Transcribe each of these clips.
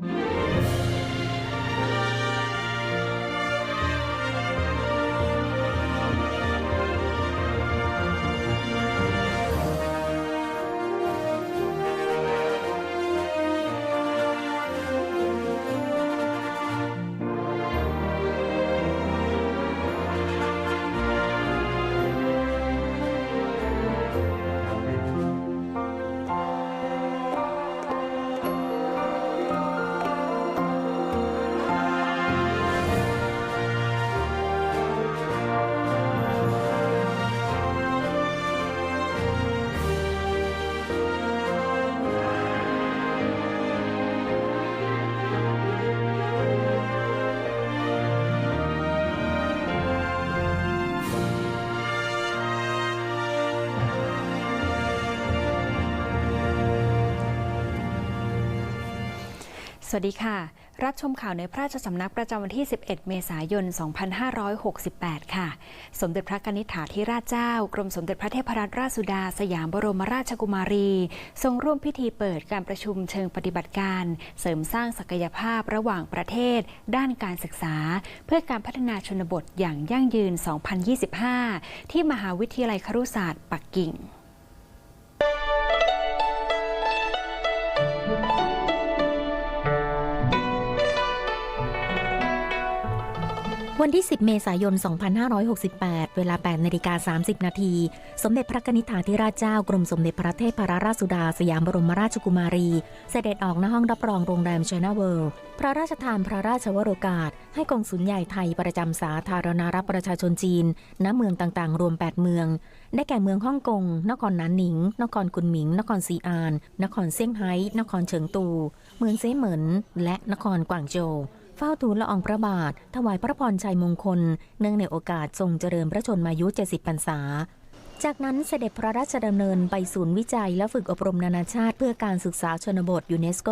Música สวัสดีค่ะ รับชมข่าวในพระราชสำนักประจำวันที่ 11 เมษายน 2568 ค่ะ สมเด็จพระกนิษฐาธิราชเจ้า กรมสมเด็จพระเทพรัตนราชสุดา สยามบรมราชกุมารี ทรงร่วมพิธีเปิดการประชุมเชิงปฏิบัติการ เสริมสร้างศักยภาพระหว่างประเทศ ด้านการศึกษา เพื่อการพัฒนาชนบทอย่างยั่งยืน 2025 ที่มหาวิทยาลัยครุศาสตร์ปักกิ่ง วันที่ 10 เมษายน 2568 เวลา 8นาฬิกา30 นาที สมเด็จพระกนิษฐาธิราชเจ้ากรมสมเด็จพระเทพรราชสุดาสยามบรมราชกุมารี เสด็จออกณห้องรับรองโรงแรมชนาเวิลด์พระราชทานพระราชวโรกาส ให้กองสุลใหญ่ไทยประจำสาธารณรัฐประชาชนจีน ณ เมืองต่างๆ รวม 8 เมือง ได้แก่เมืองฮ่องกง นครนานหนิง นครกุนหมิง นครซีอาน นครเซี่ยงไฮ้ นครเฉิงตู เมืองเซเหมิน และนครกวางโจว เฝ้าทูลละอองพระบาท ถวายพระพรชัยมงคล เนื่องในโอกาสทรงเจริญพระชนมายุ 70พรรษา จากนั้นเสด็จพระราชดำเนินไปศูนย์วิจัยและฝึกอบรมนานาชาติเพื่อการศึกษาชนบทยูเนสโก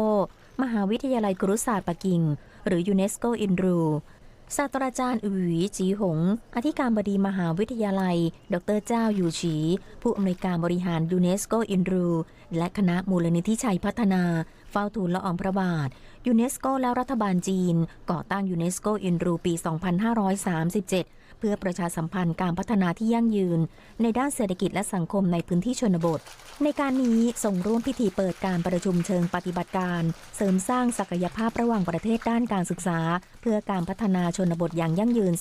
มหาวิทยาลัยกรุศาสตร์ปักกิ่ง หรือยูเนสโกอินรู ศาสตราจารย์อุ๋ยจีหง อธิการบดีมหาวิทยาลัย ดรเจ้าอยู่ฉี ผู้อำนวยการบริหารยูเนสโกอินรู และคณะมูลนิธิชัยพัฒนา เฝ้าทูลละอองพระบาท ยูเนสโกและรัฐบาลจีน ก่อตั้งยูเนสโกอินรูปี 2537 เพื่อประชาสัมพันธ์การพัฒนาที่ยั่งยืน ในด้านเศรษฐกิจและสังคมในพื้นที่ชนบท ในการนี้ส่งร่วมพิธีเปิดการประชุมเชิงปฏิบัติการ เสริมสร้างศักยภาพระหว่างประเทศด้านการศึกษา เพื่อการพัฒนาชนบทอย่างยั่งยืน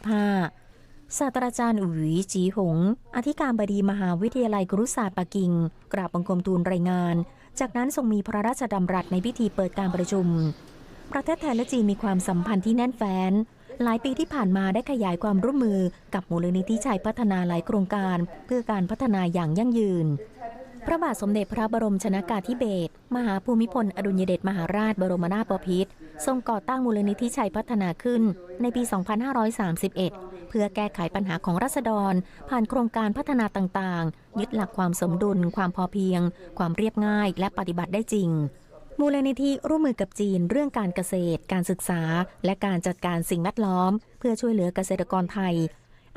2025ศาสตราจารย์อุ๋ยจีหง อธิการบดีมหาวิทยาลัยกรุศาสตร์ปักกิ่ง กราบบังคมทูลรายงาน จากนั้นทรงมีพระราชดำรัสในพิธีเปิดการประชุม ประเทศไทยและจีนมีความสัมพันธ์ที่แน่นแฟ้น หลายปีที่ผ่านมาได้ขยายความร่วมมือกับมูลนิธิชัยพัฒนาหลายโครงการ เพื่อการพัฒนาอย่างยั่งยืน พระบาทสมเด็จพระบรมชนากาธิเบศรมหาภูมิพล อดุลยเดชมหาราชบรมนาถบพิตรทรงก่อตั้งมูลนิธิชัยพัฒนาขึ้นในปี 2531 เพื่อแก้ไขปัญหาของรัษฎร ผ่านโครงการพัฒนาต่างๆ ยึดหลักความสมดุล ความพอเพียง ความเรียบง่าย และปฏิบัติได้จริง มูลนิธิร่วมมือกับจีนเรื่องการเกษตร การศึกษา และการจัดการสิ่งแวดล้อม เพื่อช่วยเหลือเกษตรกรไทย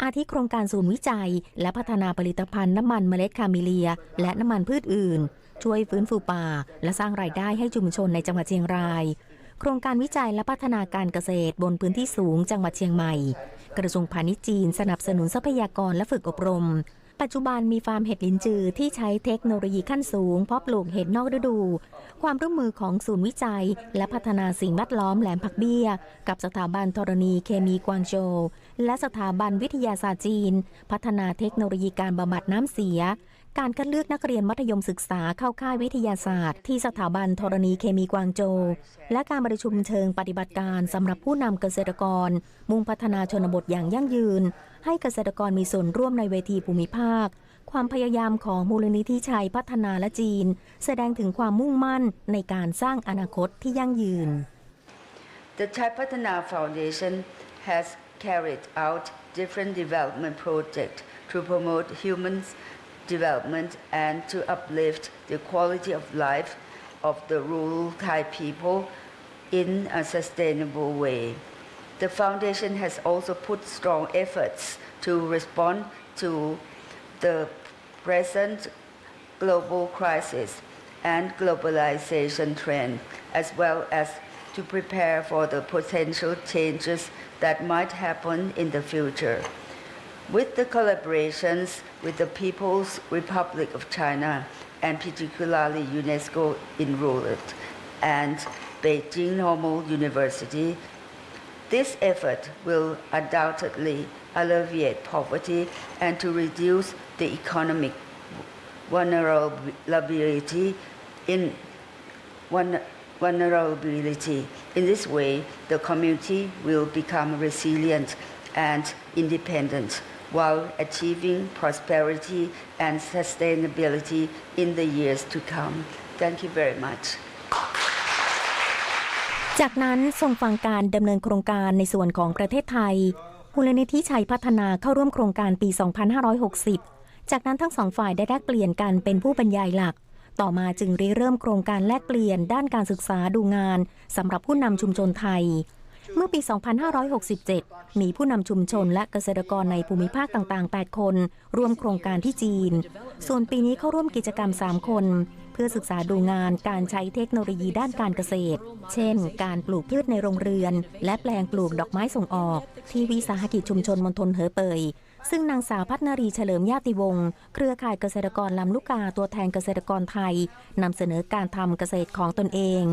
อาทิโครงการศูนย์วิจัย และพัฒนาผลิตภัณฑ์น้ำมันเมล็ดคาเมเลีย และน้ำมันพืชอื่น ช่วยฟื้นฟูป่า และสร้างรายได้ให้ชุมชนในจังหวัดเชียงรายโครงการวิจัยและพัฒนาการเกษตรบนพื้นที่สูงจังหวัดเชียงใหม่ กระทรวงพาณิชย์จีนสนับสนุนทรัพยากรและฝึกอบรม ปัจจุบันมีฟาร์มเห็ดลินจือที่ใช้เทคโนโลยีขั้นสูงเพาะปลูกเห็ดนอกฤดู ความร่วมมือของศูนย์วิจัย และพัฒนาสิ่งแวดล้อมแหลมผักเบี้ย กับสถาบันธรณีเคมีกวางโจวและสถาบันวิทยาศาสตร์จีน พัฒนาเทคโนโลยีการบำบัดน้ำเสีย การคัดเลือกนักเรียนมัธยมศึกษาเข้าค่ายวิทยาศาสตร์ ที่สถาบันธรณีเคมีกวางโจ และการประชุมเชิงปฏิบัติการสำหรับผู้นำเกษตรกร มุ่งพัฒนาชนบทอย่างยั่งยืน ให้เกษตรกรมีส่วนร่วมในเวทีภูมิภาค ความพยายามของมูลนิธิชัยพัฒนาและจีน แสดงถึงความมุ่งมั่นในการสร้างอนาคตที่ยั่งยืน The Chai Patana Foundation has carried out different development projects to promote human development and to uplift the quality of life of the rural Thai people in a sustainable way. The foundation has also put strong efforts to respond to the present global crisis and globalization trend, as well as to prepare for the potential changes that might happen in the future. With the collaborations with the People's Republic of China, and particularly UNESCO in enrolled, and Beijing Normal University, this effort will undoubtedly alleviate poverty and to reduce the economic vulnerability in vulner- vulnerability. In this way, the community will become resilient and independent while achieving prosperity and sustainability in the years to come. Thank you very much. จากนั้นทรงฟังการดำเนินโครงการในส่วนของประเทศไทยมูลนิธิชัยพัฒนาเข้าร่วมโครงการปี 2560 จากนั้นทั้งสองฝ่ายได้แลกเปลี่ยนกันเป็นผู้บรรยายหลัก ต่อมาจึงริเริ่มโครงการแลกเปลี่ยนด้านการศึกษาดูงานสำหรับผู้นำชุมชนไทย เมื่อปี 2567 มีผู้นำชุมชนและเกษตรกรในภูมิภาคต่าง ๆ 8 คน ร่วมโครงการที่จีน ส่วนปีนี้เข้าร่วมกิจกรรม 3 คน เพื่อศึกษาดูงานการใช้เทคโนโลยีด้านการเกษตร เช่น การปลูกพืชในโรงเรือน และแปลงปลูกดอกไม้ส่งออก ที่วิสาหกิจชุมชนมณฑลเหอเปยซึ่งนางสาวพัฒนารีเฉลิมญาติวงศ์เครือข่ายเกษตรกรลำลูกกาตัวแทนเกษตรกรไทยนำเสนอการทำเกษตรของตนเอง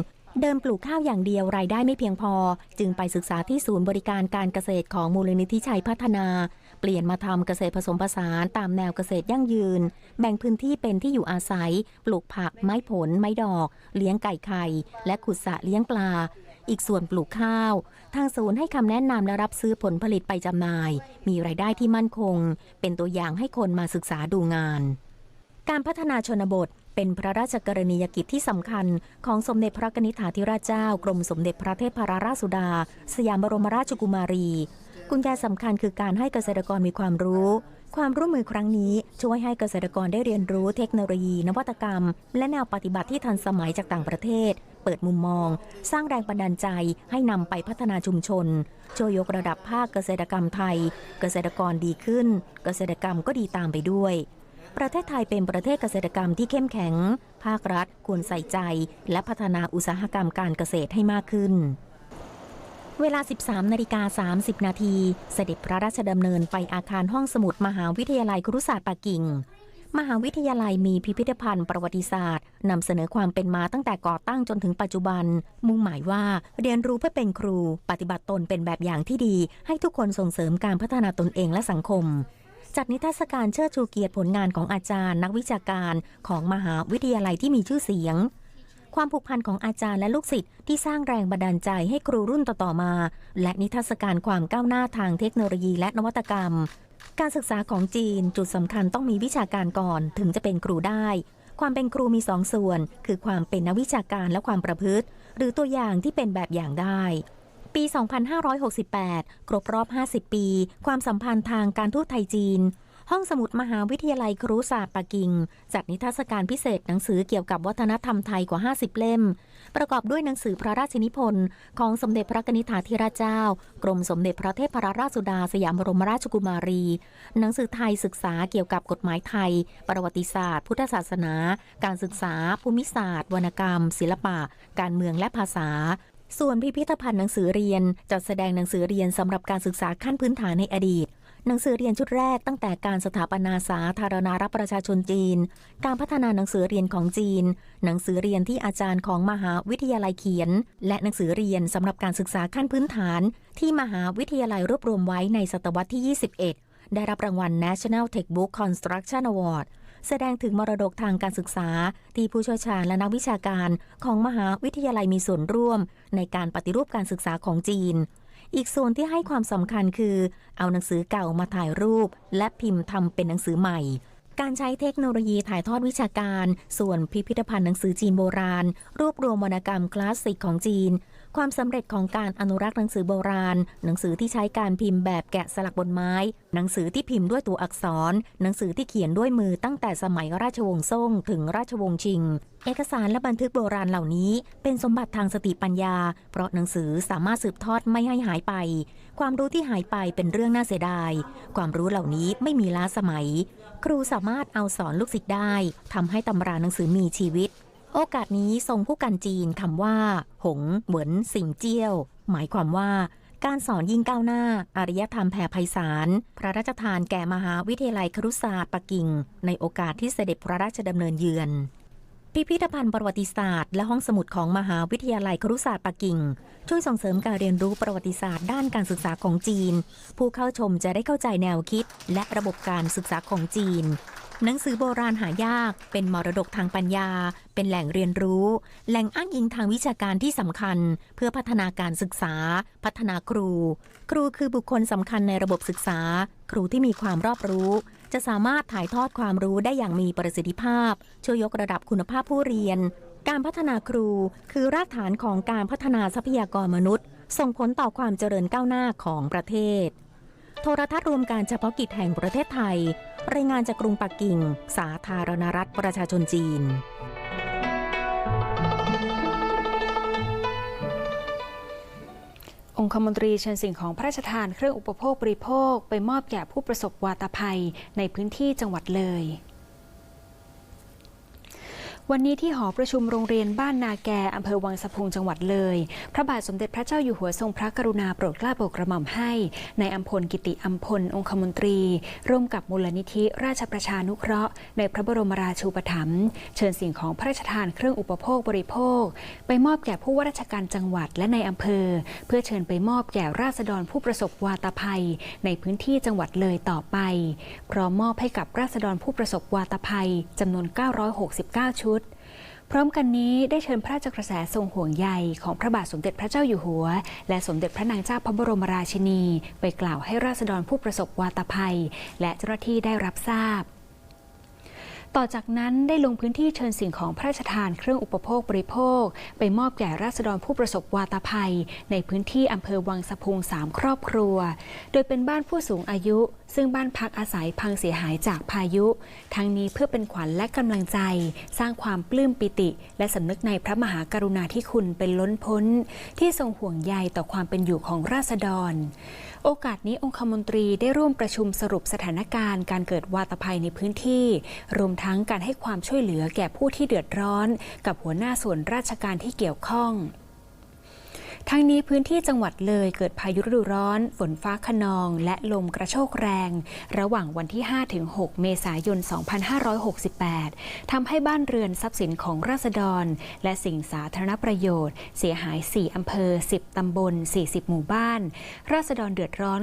เดิมปลูกข้าวอย่างเดียวรายได้ไม่เพียงพอ จึงไปศึกษาที่ศูนย์บริการการเกษตรของมูลนิธิชัยพัฒนา เปลี่ยนมาทำเกษตรผสมผสานตามแนวเกษตรยั่งยืน แบ่งพื้นที่เป็นที่อยู่อาศัย ปลูกผัก ไม้ผล ไม้ดอก เลี้ยงไก่ไข่ และขุดสระเลี้ยงปลา อีกส่วนปลูกข้าว ทางศูนย์ให้คำแนะนำและรับซื้อผลผลิตไปจำหน่าย มีรายได้ที่มั่นคง เป็นตัวอย่างให้คนมาศึกษาดูงาน การพัฒนาชนบทเป็นพระราชกรณียกิจที่สำคัญ ของสมเด็จพระนิธิถาธิราชเจ้ากรมสมเด็จพระเทพรราชสุดา สยามบรมราชกุมารี กุญแจสำคัญคือการให้เกษตรกรมีความรู้ ความร่วมมือครั้งนี้ช่วยให้เกษตรกรได้เรียนรู้เทคโนโลยี นวัตกรรม และแนวปฏิบัติที่ทันสมัยจากต่างประเทศ เปิดมุมมอง สร้างแรงบันดาลใจให้นำไปพัฒนาชุมชน ช่วยยกระดับภาคเกษตรกรรมไทย เกษตรกรดีขึ้น เกษตรกรรมก็ดีตามไปด้วย ประเทศไทยเป็นประเทศเกษตรกรรมที่เข้มแข็ง ภาครัฐควรใส่ใจ และพัฒนาอุตสาหกรรมการเกษตรให้มากขึ้น เวลา 13นาฬิกา30 นาทีเสด็จพระราชดำเนินไปอาคารห้องสมุดมหาวิทยาลัยครุศาสตร์ปักกิ่ง มหาวิทยาลัยมีพิพิธภัณฑ์ประวัติศาสตร์นำเสนอความเป็นมาตั้งแต่ก่อตั้งจนถึงปัจจุบัน มุ่งหมายว่าเรียนรู้เพื่อเป็นครู ปฏิบัติตนเป็นแบบอย่างที่ดี ให้ทุกคนส่งเสริมการพัฒนาตนเองและสังคม จัดนิทรรศการเชิดชูเกียรติผลงานของอาจารย์ นักวิชาการของมหาวิทยาลัยที่มีชื่อเสียง ความผูกพันของอาจารย์และลูกศิษย์ที่สร้างแรงบันดาลใจให้ครูรุ่นต่อๆมา และนิทรรศการความก้าวหน้าทางเทคโนโลยีและนวัตกรรม การศึกษาของจีนจุดสำคัญต้องมีวิชาการก่อนถึงจะเป็นครูได้ ความเป็นครูมีสองส่วน คือความเป็นนักวิชาการและความประพฤติ หรือตัวอย่างที่เป็นแบบอย่างได้ ปี 2568 ครบรอบ 50 ปี ความสัมพันธ์ทางการทูตไทยจีน ห้องสมุดมหาวิทยาลัยครุศาสตร์ปักกิ่ง จัดนิทรรศการพิเศษหนังสือเกี่ยวกับวัฒนธรรมไทยกว่า 50 เล่ม ประกอบด้วยหนังสือพระราชนิพนธ์ของสมเด็จพระนิธิาธิราชเจ้า กรมสมเด็จพระเทพรราชสุดาสยามบรมราชกุมารี หนังสือไทยศึกษาเกี่ยวกับกฎหมายไทย ประวัติศาสตร์ พุทธศาสนา การศึกษา ภูมิศาสตร์ วรรณกรรม ศิลปะ การเมืองและภาษา ส่วนพิพิธภัณฑ์หนังสือเรียน จัดแสดงหนังสือเรียนสำหรับการศึกษาขั้นพื้นฐานในอดีต หนังสือเรียนชุดแรกตั้งแต่การสถาปนาสาธารณรัฐประชาชนจีน การพัฒนาหนังสือเรียนของจีน หนังสือเรียนที่อาจารย์ของมหาวิทยาลัยเขียน และหนังสือเรียนสำหรับการศึกษาขั้นพื้นฐาน ที่มหาวิทยาลัยรวบรวมไว้ในศตวรรษที่ 21 ได้รับรางวัล National Textbook Construction Award แสดงถึงมรดกทางการศึกษา ที่ผู้เชี่ยวชาญและนักวิชาการของมหาวิทยาลัยมีส่วนร่วม ในการปฏิรูปการศึกษาของจีน อีกส่วนที่ให้ความสำคัญคือ เอาหนังสือเก่ามาถ่ายรูป และพิมพ์ทำเป็นหนังสือใหม่การใช้เทคโนโลยีถ่ายทอดวิชาการ ส่วนพิพิธภัณฑ์หนังสือจีนโบราณ รวบรวมวรรณกรรมคลาสสิกของจีน ความสำเร็จของการอนุรักษ์หนังสือโบราณ หนังสือที่ใช้การพิมพ์แบบแกะสลักบนไม้ หนังสือที่พิมพ์ด้วยตัวอักษร หนังสือที่เขียนด้วยมือตั้งแต่สมัยราชวงศ์ซ่ง ถึงราชวงศ์ชิง เอกสารและบันทึกโบราณเหล่านี้ เป็นสมบัติทางสติปัญญา เพราะหนังสือสามารถสืบทอดไม่ให้หายไป ความรู้ที่หายไปเป็นเรื่องน่าเสียดาย ความรู้เหล่านี้ไม่มีล้าสมัย ครูสามารถเอาสอนลูกศิษย์ได้ทำให้ตำราหนังสือมีชีวิต โอกาสนี้ทรงผู้กันจีนคำว่า หงเหวินสิงเจี้ยว หมายความว่าการสอนยิ่งก้าวหน้า อารยธรรมแผ่ไพศาล พระราชทานแก่มหาวิทยาลัยครุศาสตร์ปักกิ่ง ในโอกาสที่เสด็จพระราชดำเนินเยือน พิพิธภัณฑ์ประวัติศาสตร์และห้องสมุดของมหาวิทยาลัยครุศาสตร์ปักกิ่ง ช่วยส่งเสริมการเรียนรู้ประวัติศาสตร์ด้านการศึกษาของจีน ผู้เข้าชมจะได้เข้าใจแนวคิด และระบบการศึกษาของจีน หนังสือโบราณหายาก เป็นมรดกทางปัญญา เป็นแหล่งเรียนรู้ แหล่งอ้างอิงทางวิชาการที่สำคัญ เพื่อพัฒนาการศึกษา พัฒนาครู ครูคือบุคคลสำคัญในระบบศึกษา ครูที่มีความรอบรู้ จะสามารถถ่ายทอดความรู้ได้อย่างมีประสิทธิภาพ ช่วยยกระดับคุณภาพผู้เรียน การพัฒนาครูคือรากฐานของการพัฒนาทรัพยากรมนุษย์ ส่งผลต่อความเจริญก้าวหน้าของประเทศ โทรทัศน์รวมการเฉพาะกิจแห่งประเทศไทย รายงานจากกรุงปักกิ่ง สาธารณรัฐประชาชนจีน องคมนตรีเชิญสิ่งของพระราชทานเครื่องอุปโภคบริโภค ไปมอบแก่ผู้ประสบวาตภัยในพื้นที่จังหวัดเลย วันนี้ที่หอประชุมโรงเรียนบ้านนาแกอำเภอวังสะพุงจังหวัดเลย พระบาทสมเด็จพระเจ้าอยู่หัวทรงพระกรุณาโปรดเกล้าโปรดกระหม่อมให้ในอัมพลกิติอัมพลองคมนตรี ร่วมกับมูลนิธิราชประชานุเคราะห์ ในพระบรมราชูปถัมภ์เชิญสิ่งของพระราชทานเครื่องอุปโภคบริโภค ไปมอบแก่ผู้ว่าราชการจังหวัดและในอำเภอ เพื่อเชิญไปมอบแก่ราษฎรผู้ประสบวาตภัย ในพื้นที่จังหวัดเลยต่อไปพร้อมมอบให้กับราษฎรผู้ประสบวาตภัยจำนวน 969 ชุดพร้อมกันนี้ได้เชิญพระราชกระแสทรงห่วงใยของพระบาทสมเด็จพระเจ้าอยู่หัว และสมเด็จพระนางเจ้าพระบรมราชินี ไปกล่าวให้ราษฎรผู้ประสบวาตภัย และเจ้าหน้าที่ได้รับทราบต่อจากนั้นได้ลงพื้นที่เชิญสิ่งของพระราชทานเครื่องอุปโภคบริโภค ไปมอบแก่ราษฎรผู้ประสบวาตภัย ในพื้นที่อำเภอวังสะพุงสามครอบครัว โดยเป็นบ้านผู้สูงอายุซึ่งบ้านพักอาศัยพังเสียหายจากพายุ ทั้งนี้เพื่อเป็นขวัญและกำลังใจ สร้างความปลื้มปิติ และสำนึกในพระมหากรุณาธิคุณเป็นล้นพ้น ที่ทรงห่วงใยต่อความเป็นอยู่ของราษฎร โอกาสนี้องคมนตรีได้ร่วมประชุมสรุปสถานการณ์ การเกิดวาตภัยในพื้นที่ รวมทั้งการให้ความช่วยเหลือแก่ผู้ที่เดือดร้อน กับหัวหน้าส่วนราชการที่เกี่ยวข้อง ทั้งนี้พื้นที่จังหวัดเลยเกิดพายุฤดูร้อน ฝนฟ้าขนอง และลมกระโชกแรง ระหว่างวันที่ 5-6 เมษายน 2568 ทำให้บ้านเรือนทรัพย์สินของราษฎร และสิ่งสาธารณประโยชน์ เสียหาย 4 อำเภอ 10 ตำบล 40 หมู่บ้าน ราษฎรเดือดร้อน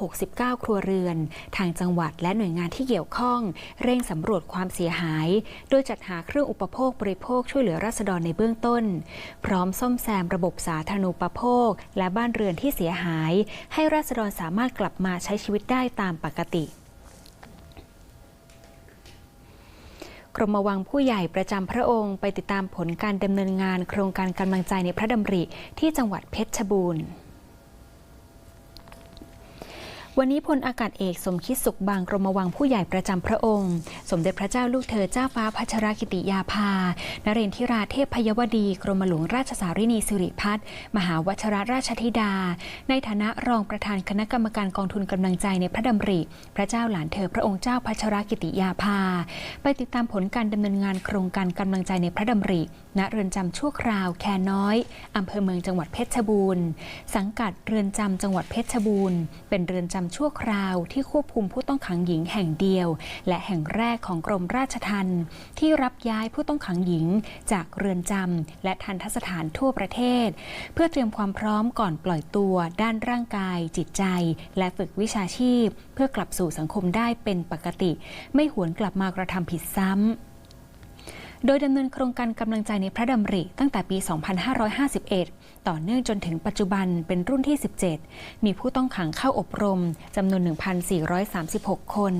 969 ครัวเรือน ทางจังหวัดและหน่วยงานที่เกี่ยวข้อง เร่งสำรวจความเสียหาย โดยจัดหาเครื่องอุปโภคบริโภคช่วยเหลือราษฎรในเบื้องต้น พร้อมซ่อมแซมระบบสาธารณูปโภค และบ้านเรือนที่เสียหาย ให้ราษฎรสามารถกลับมาใช้ชีวิตได้ตามปกติกรมวังผู้ใหญ่ประจำพระองค์ไปติดตามผลการดำเนินงานโครงการกำลังใจในพระดำริที่จังหวัดเพชรบูรณ์ วันนี้พลอากาศเอกสมคิดสุขบางกรมวังผู้ใหญ่ประจำพระองค์ สมเด็จพระเจ้าลูกเธอเจ้าฟ้าพัชรกิติยาภา นเรนทิราเทพพยวดี กรมหลวงราชสารินีสิริพัฒน์มหาวชรราชธิดา ในฐานะรองประธานคณะกรรมการกองทุนกำลังใจในพระดำริ พระเจ้าหลานเธอพระองค์เจ้าพัชรกิติยาภา ไปติดตามผลการดำเนินงานโครงการกำลังใจในพระดำริ ณเรือนจำชั่วคราวแคน้อยอำเภอเมืองจังหวัดเพชรบูรณ์ สังกัดเรือนจำจังหวัดเพชรบูรณ์ เป็นเรือนจำชั่วคราวที่ควบคุมผู้ต้องขังหญิงแห่งเดียว และแห่งแรกของกรมราชทัณฑ์ที่รับย้ายผู้ต้องขังหญิง จากเรือนจำและทันทสถานทั่วประเทศ เพื่อเตรียมความพร้อมก่อนปล่อยตัวด้านร่างกาย จิตใจ และฝึกวิชาชีพ เพื่อกลับสู่สังคมได้เป็นปกติ ไม่หวนกลับมากระทำผิดซ้ำ โดยดำเนินโครงการกำลังใจในพระดำริตั้งแต่ปี 2551 ต่อเนื่องจนถึงปัจจุบันเป็นรุ่นที่ 17 มีผู้ต้องขังเข้าอบรมจำนวน 1,436 คน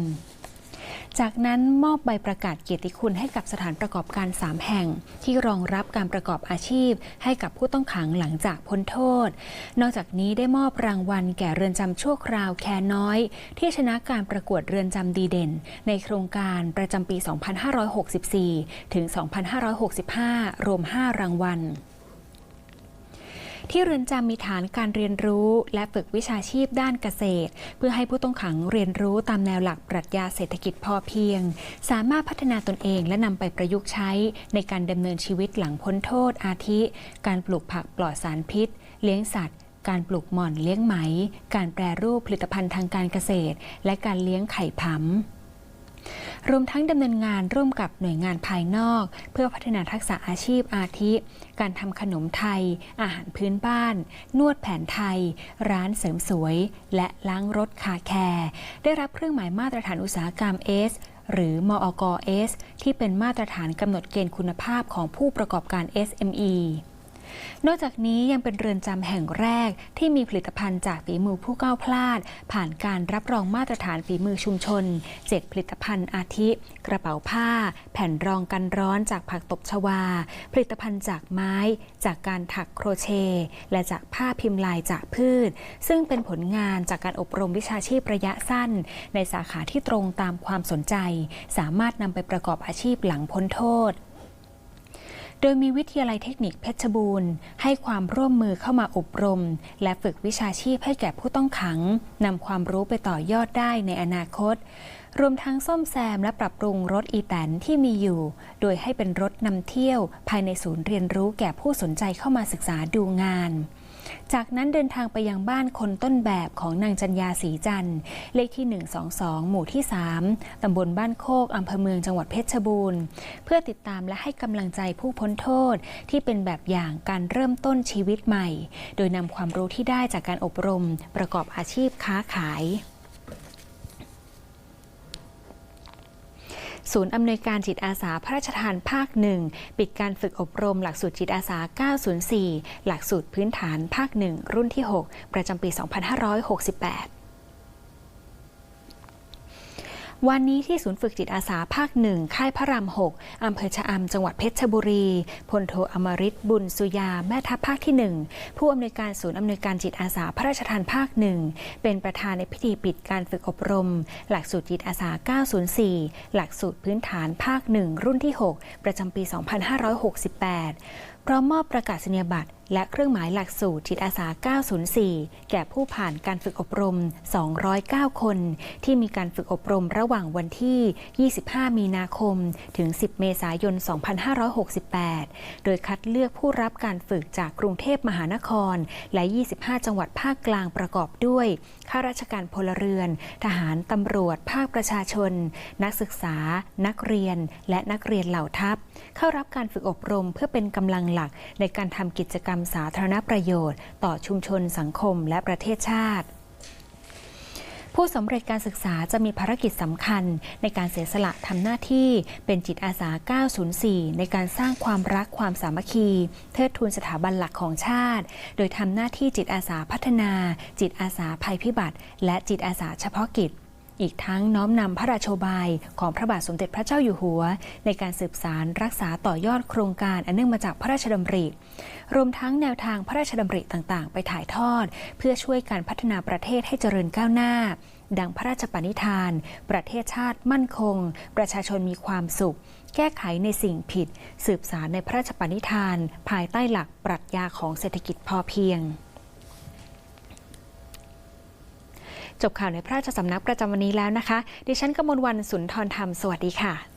จากนั้นมอบใบประกาศเกียรติคุณให้กับสถานประกอบการ 3 แห่ง ที่รองรับการประกอบอาชีพ ให้กับผู้ต้องขังหลังจากพ้นโทษ นอกจากนี้ได้มอบรางวัลแก่เรือนจำชั่วคราวแคน้อย ที่ชนะการประกวดเรือนจำดีเด่น ในโครงการประจำปี 2564 ถึง 2565 รวม 5 รางวัล ที่เรือนจำมีฐานการเรียนรู้ และฝึกวิชาชีพด้านเกษตร เพื่อให้ผู้ต้องขังเรียนรู้ตามแนวหลักปรัชญาเศรษฐกิจพอเพียง สามารถพัฒนาตนเองและนำไปประยุกต์ใช้ในการดำเนินชีวิตหลังพ้นโทษอาทิ การปลูกผักปลอดสารพิษ เลี้ยงสัตว์การปลูกหม่อนเลี้ยงไหม การแปรรูปผลิตภัณฑ์ทางการเกษตร และการเลี้ยงไข่ผำ รวมทั้งดำเนินงานร่วมกับหน่วยงานภายนอก เพื่อพัฒนาทักษะอาชีพอาทิ การทำขนมไทย อาหารพื้นบ้าน นวดแผนไทย ร้านเสริมสวย และล้างรถคาแคร์ได้รับเครื่องหมายมาตรฐานอุตสาหกรรม S หรือมอก S ที่เป็นมาตรฐานกำหนดเกณฑ์คุณภาพของผู้ประกอบการ SME นอกจากนี้ยังเป็นเรือนจำแห่งแรกที่มีผลิตภัณฑ์จากฝีมือผู้ก้าวพลาด ผ่านการรับรองมาตรฐานฝีมือชุมชน 7 ผลิตภัณฑ์อาทิ กระเป๋าผ้า แผ่นรองกันร้อนจากผักตบชวา ผลิตภัณฑ์จากไม้ จากการถักโครเชต์และจากผ้าพิมพ์ลายจากพืช ซึ่งเป็นผลงานจากการอบรมวิชาชีพระยะสั้น ในสาขาที่ตรงตามความสนใจ สามารถนำไปประกอบอาชีพหลังพ้นโทษ โดยมีวิทยาลัยเทคนิคเพชรบูรณ์ ให้ความร่วมมือเข้ามาอบรม และฝึกวิชาชีพให้แก่ผู้ต้องขังนำความรู้ไปต่อยอดได้ในอนาคต รวมทั้งซ่อมแซมและปรับปรุงรถอีแตนที่มีอยู่ โดยให้เป็นรถนำเที่ยว ภายในศูนย์เรียนรู้แก่ผู้สนใจเข้ามาศึกษาดูงาน จากนั้นเดินทางไปยังบ้านคนต้นแบบของนางจัญญาศรีจันทร์เลขที่ 122 หมู่ที่ 3 ตำบลบ้านโคก อำเภอเมืองจังหวัดเพชรบูรณ์ เพื่อติดตามและให้กำลังใจผู้พ้นโทษที่เป็นแบบอย่างการเริ่มต้นชีวิตใหม่ โดยนำความรู้ที่ได้จากการอบรมประกอบอาชีพค้าขาย ศูนย์อำนวยการจิตอาสาพระราชทานภาคหนึ่งปิดการฝึกอบรมหลักสูตรจิตอาสา 904 หลักสูตรพื้นฐานภาคหนึ่งรุ่นที่ 6 ประจำปี 2568 วันนี้ที่ศูนย์ฝึกจิตอาสาภาคหนึ่งค่ายพระราม6อำเภอชะอำจังหวัดเพชรบุรี พลโทอมริตบุญสุยาแม่ทัพภาคที่1ผู้อำนวยการศูนย์อำนวยการจิตอาสาพระราชทานภาคหนึ่งเป็นประธานในพิธีปิดการฝึกอบรม หลักสูตรจิตอาสา 904 หลักสูตรพื้นฐานภาคหนึ่งรุ่นที่ 6 ประจำปี 2568 พร้อมมอบประกาศนียบัตรและเครื่องหมายหลักสูตรจิตอาสา 904 แก่ผู้ผ่านการฝึกอบรม 209 คน ที่มีการฝึกอบรมระหว่างวันที่ 25 มีนาคม ถึง 10 เมษายน 2568 โดยคัดเลือกผู้รับการฝึกจากกรุงเทพมหานคร และ 25 จังหวัดภาคกลางประกอบด้วย ข้าราชการพลเรือน ทหาร ตำรวจ ภาคประชาชน นักศึกษา นักเรียน และนักเรียนเหล่าทัพ เข้ารับการฝึกอบรมเพื่อเป็นกำลังหลักในการทำกิจกรรมสาธารณประโยชน์ ต่อชุมชนสังคมและประเทศชาติผู้สำเร็จการศึกษาจะมีภารกิจสำคัญในการเสียสละทำหน้าที่เป็นจิตอาสา 904 ในการสร้างความรักความสามัคคี เทิดทูนสถาบันหลักของชาติ โดยทำหน้าที่จิตอาสาพัฒนา จิตอาสาภัยพิบัติ และจิตอาสาเฉพาะกิจ อีกทั้งน้อมนำพระราชบายของพระบาทสมเด็จพระเจ้าอยู่หัว ในการสืบสารรักษาต่อยอดโครงการอันเนื่องมาจากพระราชดำริ รวมทั้งแนวทางพระราชดำริต่างๆ ไปถ่ายทอด เพื่อช่วยการพัฒนาประเทศให้เจริญก้าวหน้า ดังพระราชปณิธาน ประเทศชาติมั่นคง ประชาชนมีความสุข แก้ไขในสิ่งผิด สืบสารในพระราชปณิธาน ภายใต้หลักปรัชญาของเศรษฐกิจพอเพียง จบข่าวในพระราชสำนักประจำวันนี้แล้วนะคะ ดิฉันกมลวันสุนทรธรรม สวัสดีค่ะ